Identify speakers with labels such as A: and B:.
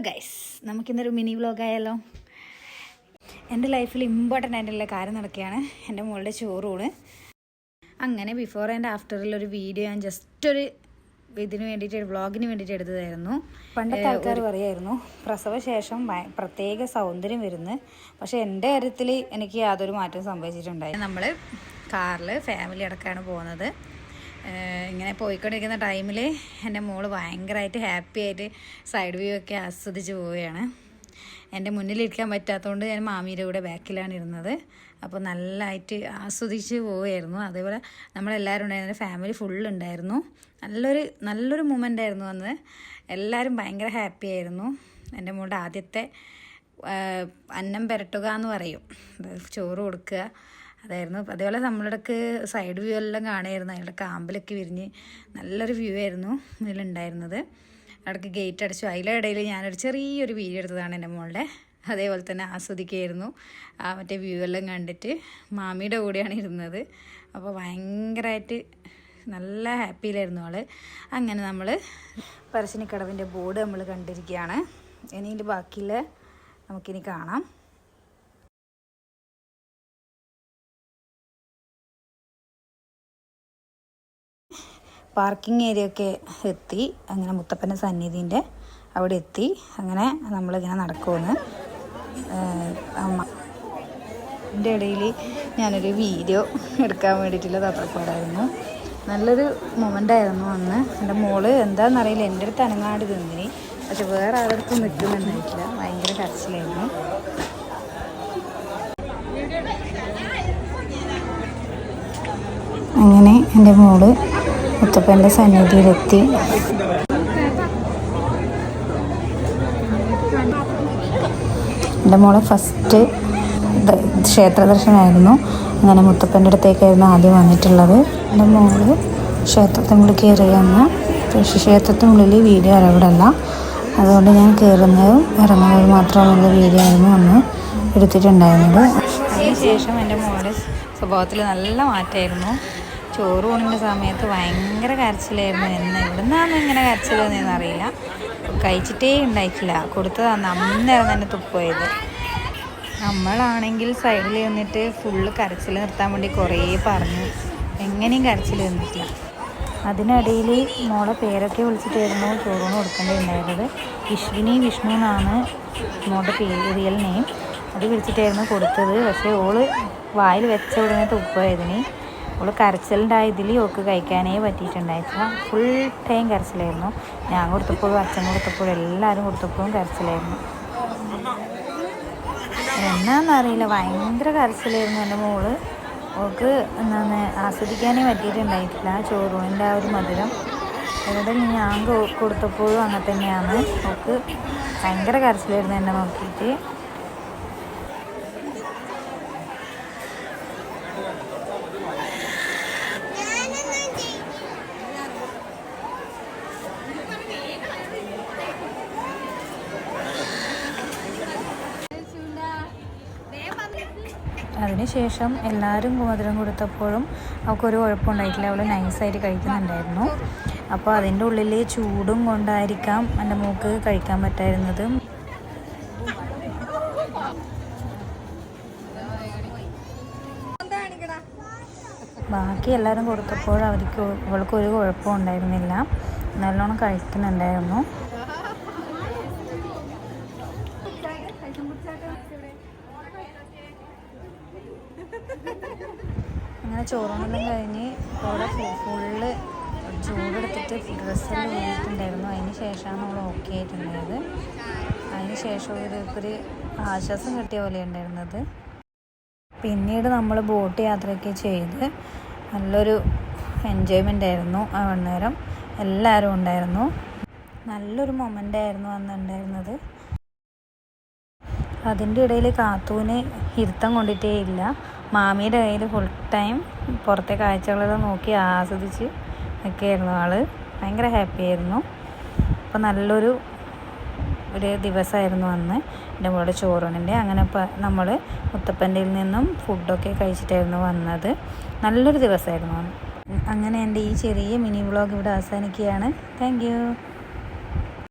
A: Hello guys നമുക്കിന്നൊരു mini വ്ലോഗായാലോ എന്റെ ലൈഫിൽ ഇമ്പോർട്ടന്റ് ആയിട്ടുള്ള കാര്യം നടക്കുകയാണ്. എന്റെ മോളുടെ ചോറൂണ്. അങ്ങനെ ബിഫോർ ആൻഡ് ആഫ്റ്ററിൽ ഒരു വീഡിയോ ഞാൻ ജസ്റ്റ് ഒരു ഇതിന് വേണ്ടിയിട്ട് വ്ളോഗിന് വേണ്ടിയിട്ട് എടുത്തതായിരുന്നു. പണ്ടത്തെ ആൾക്കാർ പറയായിരുന്നു പ്രസവശേഷം പ്രത്യേക സൗന്ദര്യം വരുന്നു. പക്ഷേ എന്റെ കാര്യത്തിൽ എനിക്ക് യാതൊരു മാറ്റം സംഭവിച്ചിട്ടുണ്ടായി നമ്മൾ കാറിൽ ഫാമിലി അടക്കമാണ് പോകുന്നത്. ഇങ്ങനെ പോയിക്കൊണ്ടിരിക്കുന്ന ടൈമിൽ എന്റെ മോൾ ഭയങ്കരമായിട്ട് ഹാപ്പി ആയിട്ട് സൈഡ് വ്യൂ ഒക്കെ ആസ്വദിച്ച് പോവുകയാണ്. എന്റെ മുന്നിലിരിക്കാൻ പറ്റാത്തതുകൊണ്ട് ഞാൻ മാമിയുടെ കൂടെ ബാക്കിലാണ് ഇരുന്നത്. അപ്പോൾ നല്ലതായിട്ട് ആസ്വദിച്ച് പോവുകയായിരുന്നു. അതേപോലെ നമ്മളെല്ലാവരും ഉണ്ടായിരുന്ന ഫാമിലി ഫുൾ ഉണ്ടായിരുന്നു. നല്ലൊരു നല്ലൊരു മൂമെന്റ് ആയിരുന്നു അന്ന്. എല്ലാവരും ഭയങ്കര ഹാപ്പി ആയിരുന്നു. എന്റെ മോളുടെ ആദ്യത്തെ അന്നം പുരട്ടുക എന്ന് പറയും. ചോറ് കൊടുക്കുക. അതായിരുന്നു. അതേപോലെ നമ്മളിടക്ക് സൈഡ് വ്യൂ എല്ലാം കാണുമായിരുന്നു. അതിന്റെ കാമ്പിലൊക്കെ വിരിഞ്ഞ് നല്ലൊരു വ്യൂ ആയിരുന്നു ഇതിലുണ്ടായിരുന്നത്. ഇടയ്ക്ക് ഗേറ്റ് അടച്ചു. അതിലെ ഇടയിൽ ഞാനൊരു ചെറിയൊരു വീഡിയോ എടുത്തതാണ് എന്റെ മോളുടെ. അതേപോലെ തന്നെ ആസ്വദിക്കുകയായിരുന്നു. ആ മറ്റേ വ്യൂ എല്ലാം കണ്ടിട്ട് മാമിയുടെ കൂടെയാണ് ഇരുന്നത്. അപ്പോൾ ഭയങ്കരമായിട്ട് നല്ല ഹാപ്പിയിലായിരുന്നു ആൾ അങ്ങനെ നമ്മൾ പറശ്ശിനിക്കടവിന്റെ ബോർഡ് നമ്മൾ കണ്ടിരിക്കുകയാണ്. ഇനി ബാക്കിയിൽ നമുക്കിനി കാണാം. പാർക്കിംഗ് ഏരിയ ഒക്കെ എത്തി. അങ്ങനെ മുത്തപ്പന്റെ സന്നിധിന്റെ അവിടെ എത്തി. അങ്ങനെ നമ്മളിങ്ങനെ നടക്കുമെന്ന് എന്റെ ഇടയിൽ ഞാനൊരു വീഡിയോ എടുക്കാൻ വേണ്ടിയിട്ടുള്ള തത്രപ്പാടായിരുന്നു. നല്ലൊരു മൊമെന്റ് ആയിരുന്നു അന്ന്. എന്റെ മോൾ എന്താണെന്നറിയില്ല എന്റെ അടുത്ത് അനങ്ങാട് തിന്നിനി പക്ഷെ വേറെ ആരുടെ നിൽക്കുന്നുണ്ടായിട്ടില്ല. ഭയങ്കര കരച്ചിലായിരുന്നു. അങ്ങനെ എന്റെ മോൾ മുത്തപ്പന്റെ സന്നിധിയിലെത്തി. എന്റെ മോളെ ഫസ്റ്റ് ക്ഷേത്ര ദർശനമായിരുന്നു അങ്ങനെ മുത്തപ്പന്റെ അടുത്തേക്കായിരുന്നു ആദ്യം വന്നിട്ടുള്ളത്. എന്റെ മോൾ ക്ഷേത്രത്തിനുള്ളിൽ കയറിയെന്ന് പക്ഷേ ക്ഷേത്രത്തിനുള്ളിൽ വീഡിയോ അലവിടല്ല അതുകൊണ്ട് ഞാൻ കയറുന്നതും ഇറങ്ങുന്നതും മാത്രമുള്ള വീഡിയോ ആയിരുന്നു അന്ന് എടുത്തിട്ടുണ്ടായിരുന്നത്. അതിനുശേഷം എന്റെ മോളുടെ സ്വഭാവത്തിൽ നല്ല മാറ്റമായിരുന്നു. ചോറ് ഊണിന്റെ സമയത്ത് ഭയങ്കര കരച്ചിലായിരുന്നു. എന്ന് എവിടുന്നാണ് ഇങ്ങനെ കരച്ചിൽ അറിയില്ല. കഴിച്ചിട്ടേ ഉണ്ടായിട്ടില്ല. കൊടുത്തതാണ്. അന്നേരം തന്നെ തുപ്പോയത്. നമ്മളാണെങ്കിൽ സൈഡിൽ നിന്നിട്ട് ഫുള്ള് കരച്ചിൽ നിർത്താൻ വേണ്ടി കുറേ പറഞ്ഞു. എങ്ങനെയും കരച്ചിൽ നിന്നിട്ടില്ല അതിനിടയിൽ മോളെ പേരൊക്കെ വിളിച്ചിട്ടായിരുന്നു ചോറൂണ് കൊടുക്കേണ്ടിയുണ്ടായിരുന്നത് വിഷ്വിനി വിഷ്ണു എന്നാണ് മോളുടെ പേര് റിയൽ നെയിം. അത് വിളിച്ചിട്ടായിരുന്നു കൊടുത്തത്. പക്ഷേ ഓൾ വായിൽ വെച്ച ഉടനെ തുപ്പമായതിന് ഓൾ കരച്ചിലുണ്ടായതിൽ ഓക്ക് കഴിക്കാനേ പറ്റിയിട്ടുണ്ടായിട്ടില്ല. ഫുൾ ടൈം കരച്ചിലായിരുന്നു. ഞാൻ കൊടുത്തപ്പോഴും അച്ഛൻ കൊടുത്തപ്പോഴും എല്ലാവരും കൊടുത്തപ്പോഴും കരച്ചിലായിരുന്നു. എന്നാന്നറിയില്ല ഭയങ്കര കരച്ചിലായിരുന്നു എന്റെ മോൾ. ഓക്ക് എന്താണ് ആസ്വദിക്കാനേ പറ്റിയിട്ടുണ്ടായിട്ടില്ല ആ ചോറൂണിന്റെ ആ ഒരു മധുരം. ഇവിടെ ഞാൻ കൊടുത്തപ്പോഴും അങ്ങനെ തന്നെയാണ്. ഓക്ക് ഭയങ്കര കരച്ചിലായിരുന്നു എന്നെ നോക്കിയിട്ട്. അതിനുശേഷം എല്ലാവരും മധുരം കൊടുത്തപ്പോഴും അവൾക്കൊരു കുഴപ്പമുണ്ടായിട്ടില്ല. അവൾ നൈസായിട്ട് കഴിക്കുന്നുണ്ടായിരുന്നു. അപ്പോൾ അതിന്റെ ഉള്ളിൽ ചൂടും കൊണ്ടായിരിക്കാം എന്റെ മൂക്ക് കഴിക്കാൻ പറ്റായിരുന്നത്. ബാക്കി എല്ലാവരും കൊടുത്തപ്പോൾ അവർക്ക് അവൾക്ക് ഒരു ഉണ്ടായിരുന്നില്ല നല്ലോണം കഴിക്കുന്നുണ്ടായിരുന്നു. അങ്ങനെ ചോറൂണെല്ലാം കഴിഞ്ഞ് അവിടെ ഫുള്ള് ചൂടെടുത്തിട്ട് ഡ്രസ്സെല്ലാം ഊരിയിട്ടുണ്ടായിരുന്നു. അതിന് ശേഷമാണ് നമ്മൾ ഓക്കെ ആയിട്ടുണ്ടായത്. അതിന് ശേഷം ഒരു ആശ്വാസം കിട്ടിയ പോലെ ഉണ്ടായിരുന്നത്. പിന്നീട് നമ്മൾ ബോട്ട് യാത്രയൊക്കെ ചെയ്ത് നല്ലൊരു എൻജോയ്മെന്റ് ആയിരുന്നു ആ വണ്ണേരം എല്ലാവരും ഉണ്ടായിരുന്നു. നല്ലൊരു മൊമെന്റ് ആയിരുന്നു അന്ന് ഉണ്ടായിരുന്നത്. അതിന്റെ ഇടയിൽ കാത്തൂന് ഇരുത്തം കൊണ്ടിട്ടേ ഇല്ല. മാമിയുടെ കയ്യിൽ ഫുൾ ടൈം പുറത്തെ കാഴ്ചകളെല്ലാം നോക്കി ആസ്വദിച്ച് നിൽക്കുകയായിരുന്നു ആൾ ഭയങ്കര ഹാപ്പി ആയിരുന്നു. അപ്പോൾ നല്ലൊരു ഒരു ദിവസമായിരുന്നു അന്ന്. എന്റെ മോളുടെ ചോറൂണിന്റെ. അങ്ങനെ നമ്മൾ മുത്തപ്പന്റെ നിന്നും ഫുഡൊക്കെ കഴിച്ചിട്ടായിരുന്നു വന്നത്. നല്ലൊരു ദിവസമായിരുന്നു അങ്ങനെ എന്റെ ഈ ചെറിയ മിനി വ്ളോഗ് ഇവിടെ അവസാനിക്കുകയാണ്. താങ്ക്